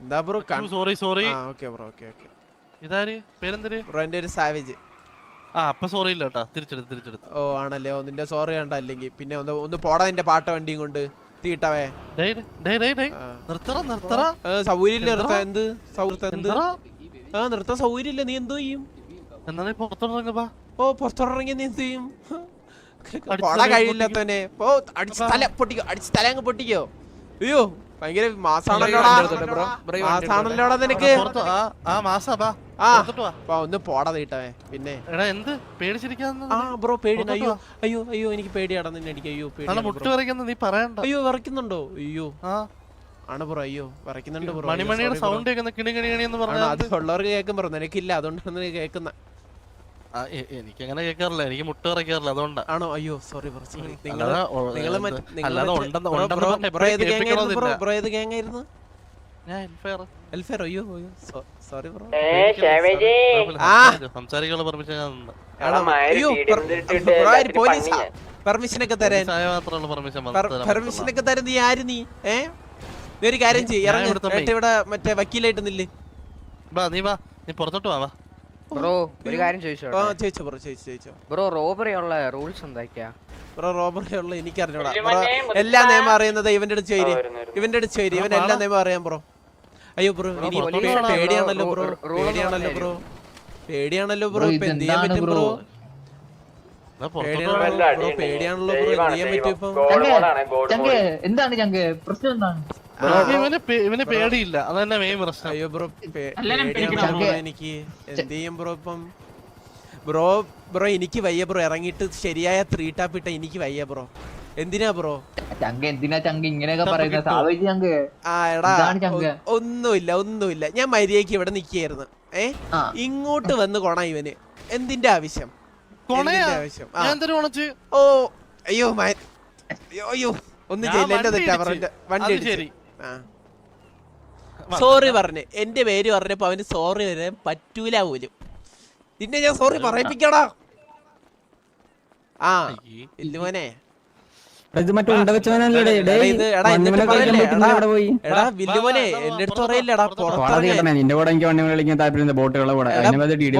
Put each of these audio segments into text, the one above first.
എന്താ bro sorry sorry bro okay okay. ഇതാര്? പേരെന്തര്? ബ്രോ എന്റെ ഒരു സാവേജ്. ആ അപ്പൊ സോറി ഇല്ല കേട്ടാ. തിരിച്ചെടുത്ത് തിരിച്ചെടുത്ത് ഓ ആണല്ലേ? ഓ നിന്റെ സോറി കണ്ട അല്ലെങ്കിൽ. പിന്നെ ഒന്ന് ഒന്ന് പോടാ നിന്റെ പാട്ട വണ്ടിയും കൊണ്ട്. തീട്ടവേ. നിർത്തറ നിർത്തറ സൗകര്യം എന്താ? നിർത്താൻ എന്ത്? ആ നിർത്താൻ സൗകര്യം നീ എന്തോ ചെയ്യും? എന്നാ പുറത്തോട്ടിറങ്ങപ്പാ ഓ പുറത്തിറങ്ങി നീ എന്ത് ചെയ്യും? തലയിൽ കഴിയില്ലാത്തവനെ ഓ അടിച്ച് തല പൊട്ടിക്കോ അടിച്ച് തല അങ്ങ് പൊട്ടിക്കോ. അയ്യോ ഭയങ്കര മാസാണല്ലോടാ. മാസാണല്ലോടാ നിനക്ക്. ആ മാസാ ഒന്ന് പോടാ നീട്ടവേ പിന്നെ. എടാ എന്ത്? പേടിച്ചിരിക്കാന്ന് ആ ബ്രോ പേടി. അയ്യോ. അയ്യോ അയ്യോ എനിക്ക് പേടിയാടാ നിന്നെ അടിക്കുക അയ്യോ പേടി മുട്ട് വരയ്ക്കുന്ന നീ പറയണ്ട. അയ്യോ വിറയ്ക്കുന്നുണ്ടോ അയ്യോ. ആ. ആണ് ബ്രോ അയ്യോ വിറയ്ക്കുന്നുണ്ട് ബ്രോ. മണിമണിയുടെ സൗണ്ട് കേൾക്കുന്ന കിണി കിണി കിണി എന്ന് അത് ഉള്ളവർക്ക് കേൾക്കും ബ്രോ നിനക്കില്ല അതുകൊണ്ടാണ് കേൾക്കുന്ന. എനിക്ക് അങ്ങനെ കേൾക്കാറില്ല. എനിക്ക് മുട്ട വരയ്ക്കാറില്ല അതുകൊണ്ടാ. ആണോ? അയ്യോ സോറി ബ്രോ സോറി നിങ്ങൾ ബ്രോ. സംസാരിക്കാനുള്ള പെർമിഷൻ ഞാൻ ഒക്കെ തരാൻ. നീ ആര് നീ? ഏ? നീ ഒരു കാര്യം ചെയ്യ് ഇറങ്ങ്. ഇവിടെ മറ്റേ വക്കീലായിട്ട് നില്ല്. വാ നീ വാ. നീ പുറത്തോട്ട് വാ വാ. ബ്രോ ഒരു കാര്യം ചോദിച്ചോ ചോദിച്ചോ ബ്രോ ചോദിച്ചോ ചോദിച്ചോ. ബ്രോ റോബറി ഉള്ള റൂൾസ് എന്തൊക്കെയാ? ബ്രോ റോബറി ഉള്ള എനിക്ക് അറിഞ്ഞൂടാ ബ്രോ എല്ലാ നിയമം അറിയുന്നത് ഇവന്റെ അടുത്ത് ചേരി ഇവന്റെ അടുത്ത് ചേരി ഇവൻ എല്ലാ നിയമം അറിയാം ബ്രോ. അയ്യോ ബ്രോ? പേടിയാണല്ലോ ബ്രോ പേടിയാണല്ലോ ബ്രോ. പേടിയാണല്ലോ ബ്രോ. ഇപ്പൊ എന്ത് ചെയ്യാൻ പറ്റും ബ്രോ? പേടിയാണല്ലോ ബ്രോ. പേടിയാണല്ലോ ബ്രോ. എന്ത് ചെയ്യാൻ പറ്റും ഇപ്പൊ? എന്താണ് ചങ്ക്? പ്രശ്നം എന്താണ്? ഇവന് പേ- ഇവന് പേടിയില്ല. അതന്നെ മെയിൻ പ്രശ്നം. അയ്യോ ബ്രോ എനിക്ക്. എന്ത് ചെയ്യും ബ്രോ ഇപ്പം? ബ്രോ ബ്രോ എനിക്ക് വയ്യ ബ്രോ. ഇറങ്ങിയിട്ട് ശരിയായ ത്രീ ടാപ്പ് ഇട്ട എനിക്ക് വയ്യ ബ്രോ. എന്തിനാ ബ്രോ? ചങ്ക എന്തിനാ ചങ്ക? ഇങ്ങനെയൊക്കെ പറയുന്നത്. ആ എടാ. ഒന്നുമില്ല ഒന്നുമില്ല. ഞാൻ മര്യാദയ്ക്ക് ഇവിടെ നിക്കായിരുന്നു ഏ? ഇങ്ങോട്ട് വന്ന് കൊണ ഇവന്. എന്തിന്റെ ആവശ്യം? ആവശ്യം? ഓ അയ്യോ അയ്യോ അയ്യോ. ഒന്നും ചെയ്യില്ല. എന്റെ തെറ്റാ പറഞ്ഞ വണ്ടി അത് ശരി. സോറി പറഞ്ഞു. എന്റെ പേര് പറഞ്ഞപ്പോ അവന് സോറി വരാൻ പറ്റൂല പോലും. നിന്നെ ഞാൻ സോറി പറയിപ്പിക്കടാ. ആ. ഇല്ലുമോനെ. ഇത് മറ്റേ ഉണ്ട വെച്ചവനല്ലേ നിന്റെ കൂടെ എനിക്ക് വണ്ടി കളിക്കാൻ താല്പര്യം ബോട്ടുകളെ കൂടെ. ഡി ഡി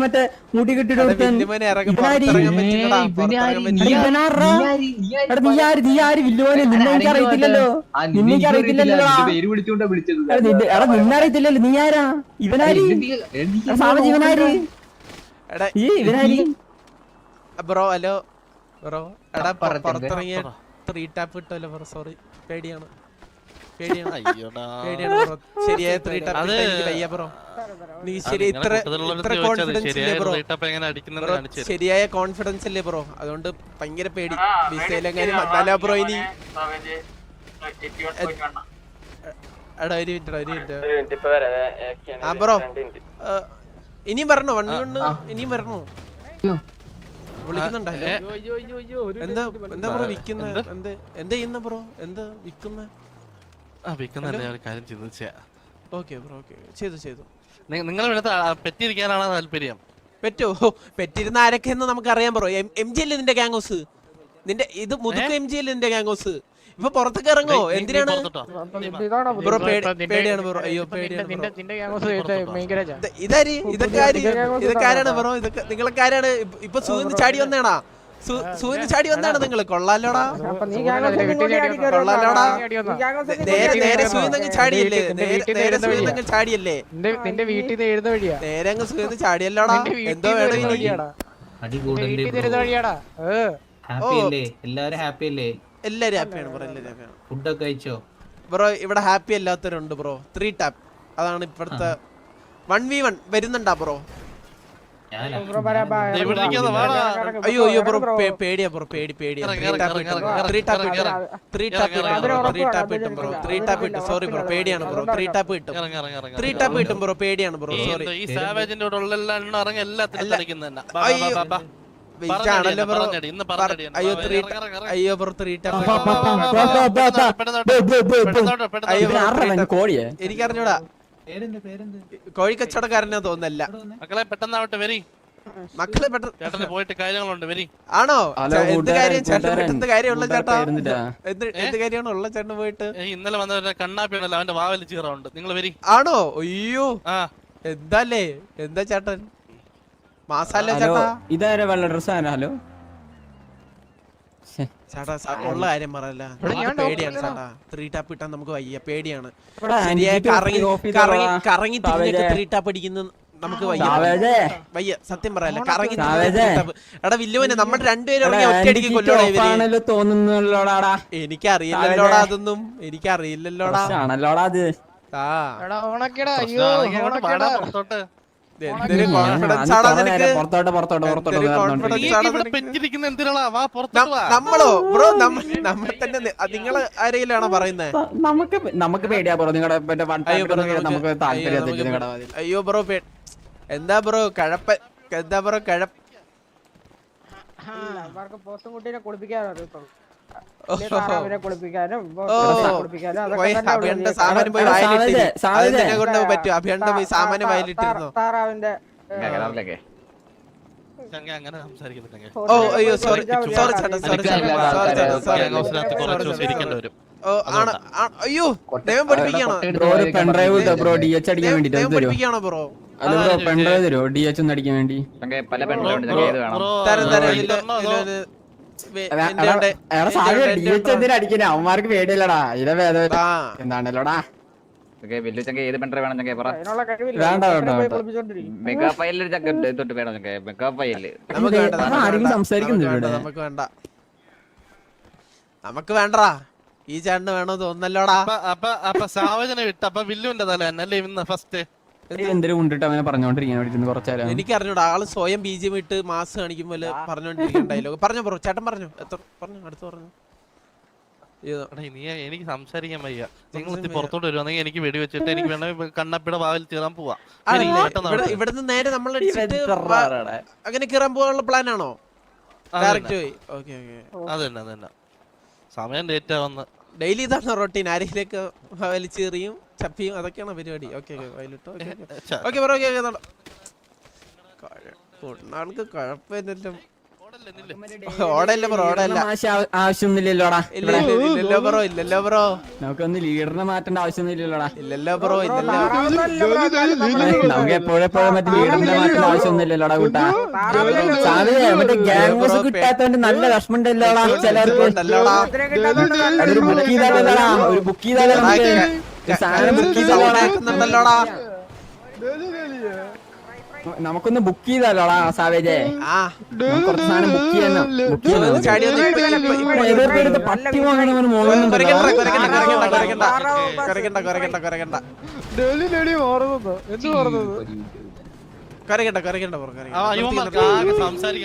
മറ്റേ മുടി കെട്ടിട്ട്? നീ ആര്? നീ ആര്? വില്ലുവനെ നിന്നെ അറിയത്തില്ലല്ലോ എടാ, നിന്നറിയത്തില്ലല്ലോ എടാ നിന്നെ നീ ആരാ? ഇവനാരി? സാവേജ് ഇവനാര്? ഈ ഇവനാരി? Bro hello. ബ്രോ എടാ. പുറത്തിറങ്ങിയ ത്രീ ടാപ്പ് ഇട്ടല്ലോ ബ്രോ സോറി പേടിയാണ്. പേടിയാണ്. അയ്യോടാ. പേടിയാണ് ബ്രോ. ശരിയായ. കോൺഫിഡൻസ് അല്ലേ ബ്രോ. റേറ്റപ്പ് എങ്ങനെ അടിക്കുന്നെന്ന് ബ്രോ കാണിച്ചു കോൺഫിഡൻസ് ഇല്ലേ ബ്രോ? അതുകൊണ്ട് ഭയങ്കര പേടി. വിസയിലെങ്ങാനും ബ്രോ ഇനി എടാ ഒരു മിനിറ്റ് ഒരു മിനിറ്റ്. ആ ബ്രോ ഇനിയും വരണോ? വണ്ടി കൊണ്ട് ഇനിയും വരണോ? അയ്യോ. വിളിക്കുന്നുണ്ടല്ലോ എന്താ എന്താ ബ്രോ വിക്കുന്ന? എന്ത്? എന്താ ചെയ്യുന്ന ബ്രോ? എന്താ വിക്കുന്ന? ആ, വിൽക്കുന്നതല്ല, ഞാൻ ഒരു കാര്യം ചിന്തിച്ചാ. Okay bro okay. ചെയ്തു ചെയ്തു. നി- നിങ്ങൾ ഇവിടുത്തെ ആ, പെറ്റിരിക്കാനാണോ താല്പര്യം? പെറ്റോ? പെറ്റിരുന്ന ആരൊക്കെ എന്ന് നമുക്കറിയാം ബ്രോ. എം ജി അല്ലേ നിന്റെ ഗാംഗോസ് നിന്റെ ഇത് മുതുക്ക് എം ജി അല്ലേ നിന്റെ ഗാംഗോസ് ഇപ്പൊ പുറത്തേക്ക് ഇറങ്ങോ? എന്തിനാണ്? ബ്രോ പേടി- പേടിയാണ് ബ്രോ. അയ്യോ പേടിയാണ് ഇതാര്? ഇതൊക്കെ ഇതൊക്കെ ആരാണ് ബ്രോ? ഇതൊക്കെ നിങ്ങളൊക്കെ ആരാണ്? ഇപ്പ- സൂന്ന് ചാടി വന്നേണാ? സൂര്യ ചാടി വന്നാണ് നിങ്ങൾ കൊള്ളാലോടാ. കൊള്ളാലോടാ. നേരെ നേരെ സൂന്നങ്ങ് ചാടിയല്ലേ? നേരെ നേരെ സൂന്നങ്ങ് ചാടിയല്ലേ? നിന്റെ വീട്ടിൽ നിന്ന് എഴുന്ന വഴിയാ. നേരെ അങ്ങ് സൂര്യന്ന് ചാടിയല്ലോടാ. എന്തോ വേണോ ഓ എല്ലാരും വഴിയാടാ. അല്ലേ എല്ലാവരും ഹാപ്പി അല്ലേ എല്ലാരും ഹാപ്പിയാണ് ബ്രോ എല്ലാരും ഹാപ്പിയാണ് ഫുഡൊക്കെ കഴിച്ചോ? ബ്രോ ഇവിടെ ഹാപ്പി അല്ലാത്തവരുണ്ട് ബ്രോ. ത്രീ ടാപ്പ് അതാണ് ഇപ്പോഴത്തെ വൺ വി വൺ വരുന്നുണ്ടാ ബ്രോ. അയ്യോ അയ്യോ ബ്രോ പേടിയാ ബ്രോ പേടി പേടിയാ ത്രീ ടാപ്പ് ഇട്ടും ത്രീ ടാപ്പ് ഇട്ടും. ത്രീ ടാപ്പ് ഇറങ്ങ്, ബ്രോ. ത്രീ ടാപ്പ് ഇട്ടും ബ്രോ. ത്രീ ടാപ്പ് ഇട്ടും. സോറി ബ്രോ പേടിയാണ് ബ്രോ. ത്രീ ടാപ്പ് കിട്ടും ത്രീ ടാപ്പ് കിട്ടും ബ്രോ. പേടിയാണ് ബ്രോ. സോറി ഈ സാവേജിന്റെ കൂടെ ഉള്ള എല്ലാ എണ്ണം ഇറങ്ങി എല്ലാത്തിനും. കളിക്കുന്ന ബ്രോ. അയ്യോ ത്രീ. അയ്യോ ബ്രോ ത്രീ കോഴിയെ എനിക്കറിഞ്ഞൂടാ. കോഴി പേരെന്ത് തോന്നല്ല. മക്കളെ പെട്ടെന്നാവട്ടെ വരി. മക്കളെ പെട്ടെന്ന് പോയിട്ട് കാര്യങ്ങളുണ്ട് വരി. ആണോ? എന്ത് കാര്യം ചേട്ടൻ. എന്ത് കാര്യമുള്ള ചേട്ടാ? എന്ത് എന്ത് കാര്യമാണ് ഉള്ള ചേട്ടൻ പോയിട്ട്? ഇന്നലെ വന്ന കണ്ണാപ്പിയാണല്ലോ ഉണ്ടല്ലോ അവന്റെ വാവൽ ചീറുണ്ട് നിങ്ങൾ വരി. ആണോ? അയ്യോ. ആ. എന്താല്ലേ? എന്താ ചേട്ടൻ? മാസാല ചേട്ടാ. ഇതാരാ വെള്ള ഡ്രസ് ആരാ ഹലോ. ശ്ശെ, ചേട്ടാ ഉള്ള കാര്യം പറയല്ല. ഞാൻ പേടിയാണ് ഡോക്ടറാ. ചേട്ടാ. ത്രീ ടാപ്പ് ഇട്ടാൻ നമുക്ക് വയ്യ. പേടിയാണ്. കറങ്ങി തിരിഞ്ഞൊക്കെ ത്രീ ടാപ്പ് അടിക്കുന്ന നമുക്ക് വയ്യ. വയ്യ. സത്യം പറയല്ല കറങ്ങി എടാ വില്ലുവനെ നമ്മൾ രണ്ടുപേരും ഇവിടെ ഇറങ്ങി ഒറ്റയടിക്ക് ആന്റിക്ക് കൊല്ലോടാ തോന്നുന്നുള്ളോടാടാ എനിക്കറിയില്ലല്ലോടാ അതൊന്നും. എനിക്കറിയില്ലല്ലോടാ. ആണല്ലോടാ അത്. ആ. എടാ ഓണക്കടാ അയ്യോ ഓണക്കടാ പുറത്തോട്ട്. നമ്മളോ ബ്രോ നമ്മൾ തന്നെ ആരെങ്കിലാണോ പറയുന്നത് നമുക്ക് നമുക്ക് പേടിയാ ബ്രോ നിങ്ങളുടെ വൺ അയ്യോ ബ്രോ നമുക്ക് താല്പര്യം അയ്യോ, ബ്രോ എന്താ ബ്രോ കഴപ്പ എന്താ ബ്രോ കഴപ്പ അവർക്ക് അഭിയണ്ട സാമാനം പോയി കൊണ്ട് പറ്റും അഭിയണ്ട സാമാനം വയലിട്ടിരുന്നോ ഓ അയ്യോ സോറി സോറി ചേട്ടാ സോറി സോറി സോറി ഗ്യാങ് ഹൗസിനകത്ത് കുറച്ച് ദിവസം ഓ ആണ് അയ്യോ ദൈവം പഠിപ്പിക്കാണോ pen drive bro D H അടിക്കാൻ പഠിപ്പിക്കാണോ ബ്രോ? അല്ല ബ്രോ പെൺഡ്രൈവ് തരുമോ ഡി എച്ച് ഒന്ന് അടിക്കാൻ വേണ്ടി? പല തരം തരം അവന്മാർക്ക് പേടിയില്ലടാ. ഇത വേദന ആ. എന്താണല്ലോടാ? വലിയ ചങ്ക ഏത് പെണ്ണ വേണം ചങ്ക പറ. അതിനുള്ള കഴിവില്ല. വേണ്ട, വേണ്ട, പോയി വേണ്ട. കുളിപ്പിച്ചോണ്ടിരിക്കും മെഗാ ഫയലിൽ ഒരു ചങ്ക തൊട്ട് വേണം ചങ്ക. മെഗാ ഫയൽ നമുക്ക് വേണ്ട നമുക്ക് വേണ്ടടാ. ഈ ചേട്ടന് വേണോ തോന്നല്ലോടാ അപ്പൊ അപ്പൊ അപ്പൊ സാവചന വിട്ട് അപ്പൊ വില്ലുവിന്റെ തല തന്നെ അല്ലേ ഇന്ന് ഫസ്റ്റ് എന്തിനു കൊണ്ടിട്ട് അവനെ പറഞ്ഞോണ്ടിരിക്കാൻ വേണ്ടി കുറച്ചേരം. എനിക്ക് അറിഞ്ഞൂടാ ആൾ സ്വയം ബി ജി എം ഇട്ട് മാസ് കാണിക്കുമ്പോൾ പറഞ്ഞോണ്ടിരിക്കുന്ന ഡയലോഗ് പറഞ്ഞോ ബ്രോ ചേട്ടൻ പറഞ്ഞു? എത്ര പറഞ്ഞു അടുത്ത് പറഞ്ഞു. നീ എനിക്ക് സംസാരിക്കാൻ വയ്യ. നിങ്ങൾ പുറത്തോട്ട് വരുവാണെങ്കിൽ എനിക്ക് വെടി വെച്ചിട്ട് എനിക്ക് വേണമെങ്കിൽ കണ്ണപ്പിട വാവിൽ തീരാൻ പോവാ. ഇവിടുന്ന് നേരെ നമ്മൾ അങ്ങനെ കീറാൻ പോകാനുള്ള പ്ലാൻ ആണോ? ഡയറക്റ്റ് പോയി. അതന്നെ ഓക്കെ അത് തന്നെ അത് തന്നെ. സമയം ഡേറ്റ് വന്ന് ഡെയിലി ഇതാണ് റൊട്ടീൻ? ആരെങ്കിലൊക്കെ വലിച്ചെറിയും ചപ്പിയും അതൊക്കെയാണ് പരിപാടി? Okay okay വയലിട്ടോ? Okay okay. Bro okay okay ആൾക്ക് കുഴപ്പമില്ലല്ലോ. ഓടല്ലേ, ബ്രോ ഓടല്ല ആവശ്യമൊന്നുമില്ലല്ലോടാ. ഇല്ല ഇല്ല, ഇല്ലല്ലോ ബ്രോ ഇല്ലല്ലോ ബ്രോ. നമുക്കൊന്ന് ലീഡറിനെ മാറ്റേണ്ട ആവശ്യമൊന്നുമില്ലല്ലോടാ. ഇല്ലല്ലോ ബ്രോ ഇല്ലല്ലോ. നമുക്ക് എപ്പോഴെപ്പോഴും മറ്റേ ലീഡറിനെ മാറ്റേണ്ട ആവശ്യമൊന്നുമില്ലല്ലോടാ കൂട്ടാ. മറ്റേ കിട്ടാത്തോണ്ട് നല്ല ചിലർക്ക്. ബുക്ക് ചെയ്താലോടാ ഒരു ബുക്ക് ചെയ്താലോ നമുക്ക് ഒരു സാധനം ബുക്ക് ചെയ്താലോടാ കേൾക്കുന്നുണ്ടല്ലോടാ നമുക്കൊന്ന് ബുക്ക് ചെയ്താലോടാ സാവേജേ. കുറച്ച് സാധനം ബുക്ക് ചെയ്യണം ബുക്ക് പട്ടി കരയ്ക്കണ്ട ബ്രോ ആ ഇവന്മാർക്ക് ആകെ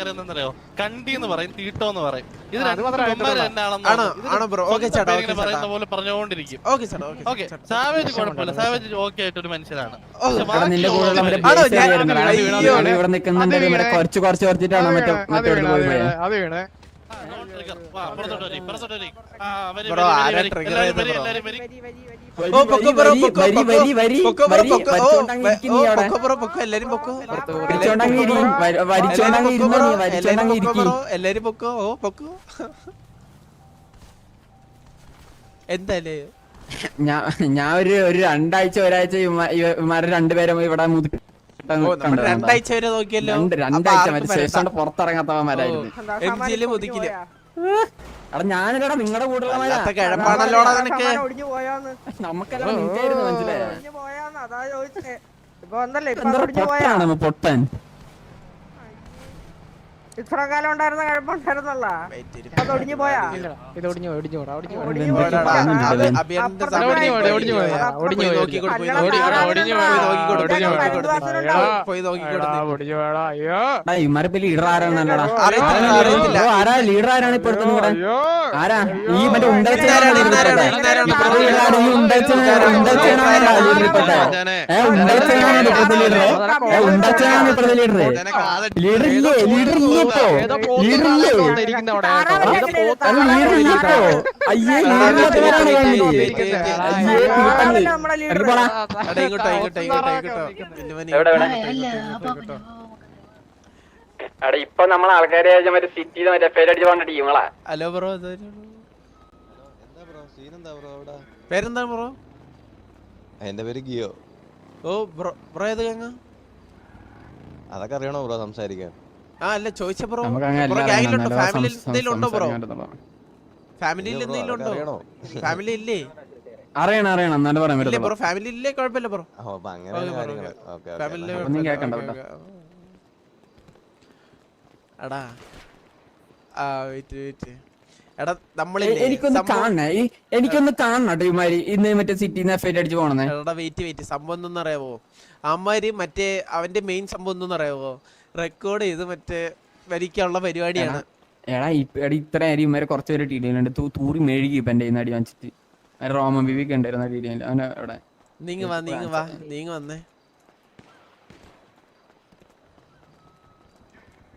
അറിയുന്നറിയോ കണ്ടി എന്ന് പറയും തീട്ടോ എന്ന് പറയും. ഇത് പറയുന്ന. പോലെ പറഞ്ഞുകൊണ്ടിരിക്കും. ഓക്കെ ചേട്ടാ ഓക്കെ ഓക്കെ സാവേജ് കുഴപ്പമില്ല. സാവേജ് ഓക്കെ മനുഷ്യനാണ്. അത് ഇവിടെ വീണേ. കുറച്ച് കുറച്ച് കുറച്ചിട്ടാണ് മറ്റേ അത് മറ്റേ വരി, ആരാ വരി, trigger എല്ലാവരും ഓ പൊക്കോ പൊക്കോ വരി വരി വരി പൊക്കോ പൊക്കോ പൊക്കോ. പൊക്കോ എല്ലാരും പൊക്കോ. വരിച്ചോണ്ടങ്ങ് ഇരി വരിച്ചോണ്ടങ്ങ് ഇരുന്നോ നീ എല്ലാരും വരിച്ചോണ്ടങ്ങ് ഇരിക്കി. എല്ലാരും പൊക്കോ ഓ പൊക്കോ. ഞാൻ ഞാൻ ഒരു ഒരു രണ്ടാഴ്ച ഒരാഴ്ച ഇവന്മാ- ഇവന്മാരെ രണ്ടുപേരും ഇവിടെ മുതുക്കി രണ്ടാഴ്ച വരെ നോക്കിയല്ലോ. രണ്ടാഴ്ച മറ്റേ. ശേഷം പുറത്തിറങ്ങാത്തവന്മാരായിരുന്നു. എം ജിയിൽ മുതിക്കില്ല എടാ ഞാനില്ലടാ നിങ്ങളുടെ കൂടെ അല്ലാത്ത കിഴപ്പാണല്ലോടാ നിനക്ക്. നമുക്കെല്ലാം മനസ്സിലായോ? ഒടിഞ്ഞു പോയാന്ന് അതാ ചോദിച്ചേ ഇപ്പൊ വന്നല്ലേ ഇപ്പൊ എന്താ അത് ഒടിഞ്ഞു പോയാ പൊട്ടാണ് പൊട്ടൻ ഇത്ര കാലം ഉണ്ടായിരുന്ന കുഴപ്പമുണ്ടായിരുന്നല്ല Wait അത് ഒടിഞ്ഞു പോയാ? ഇത് ഒടിഞ്ഞു ഒടിഞ്ഞു ഒടിഞ്ഞു ലീഡർ ആരാ ലീഡർ ആരാണ് ഇപ്പോഴത്തെ കൂടെ ആരാ? ഈ മറ്റേ ലീഡർ ലീഡർ ഇല്ലേ? ലീഡർ ഇല്ലേ? അവിടെ. ഇപ്പൊ നമ്മളെ ആൾക്കാരെ മറ്റേ സിറ്റിയിൽ മറ്റേ പേരടിച്ച് പോകേണ്ട ടീമുകളാ ഹലോ ബ്രോ പേരെന്താ ബ്രോ എന്റെ പേര് ഗിയോ. ഓ ബ്രോ ബ്രോ ഏത് അതൊക്കെ അറിയണോ ബ്രോ സംസാരിക്കാൻ. ആ അല്ല ചോദിച്ച ബ്രോ. ഫാമിലി എന്തെങ്കിലും ഉണ്ടോ ബ്രോ? ഫാമിലിയിൽ എന്തെങ്കിലും ഉണ്ടോ? ഫാമിലി ഇല്ലേ? അറിയണം അറിയണം. എന്നാലും പറയാൻ ഇല്ലേ പറ്റുള്ളൂ ബ്രോ ഫാമിലി ഇല്ലേ? കുഴപ്പമില്ല ബ്രോ. ഫാമിലി കേക്കണ്ട. എടാ ആ വെയിറ്റ് വെയിറ്റ്. എടാ നമ്മളില്ലേ? എനിക്കൊന്ന് കാണണ. എനിക്കൊന്ന് കാണണം ടീമാര് ഇന്ന് മറ്റേ സിറ്റിന്ന് അടിച്ച് പോണേ? എടാ വെയിറ്റ് വെയിറ്റ്. സംഭവം എന്തെന്ന് അറിയാവോ അമ്മാര് മറ്റേ അവന്റെ മെയിൻ സംഭവം എന്തെന്ന് അറിയാവോ റെക്കോർഡ് ചെയ്ത് മറ്റേ വരിക്കാനുള്ള പരിപാടിയാണ്. എടാ എടാ ഇത്ര അരിയും ഇവരെ കുറച്ച് പേര് ടി ഡിയിലുണ്ട് തൂറി മെഴുകി ഇപ്പൊ എന്റെ അടി വാങ്ങിച്ചിട്ട്. റോമൻ ബിബിക്ക് ഉണ്ടായിരുന്നു ടി ഡിയിൽ അവനെ അവിടെ നീങ്ങ വാ നീങ്ങ വാ നീങ്ങ വന്നേ.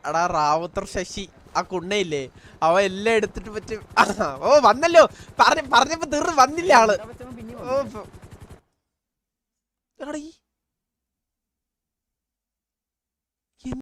എടാ റാവുത്തർ ശശി ആ കുണ്ണയില്ലേ? അവ എല്ലാം എടുത്തിട്ട് പറ്റി ഓ വന്നല്ലോ. പറഞ്ഞ പറഞ്ഞപ്പോ തീർന്ന് വന്നില്ല ആൾ. ഓ, എടാ ഈ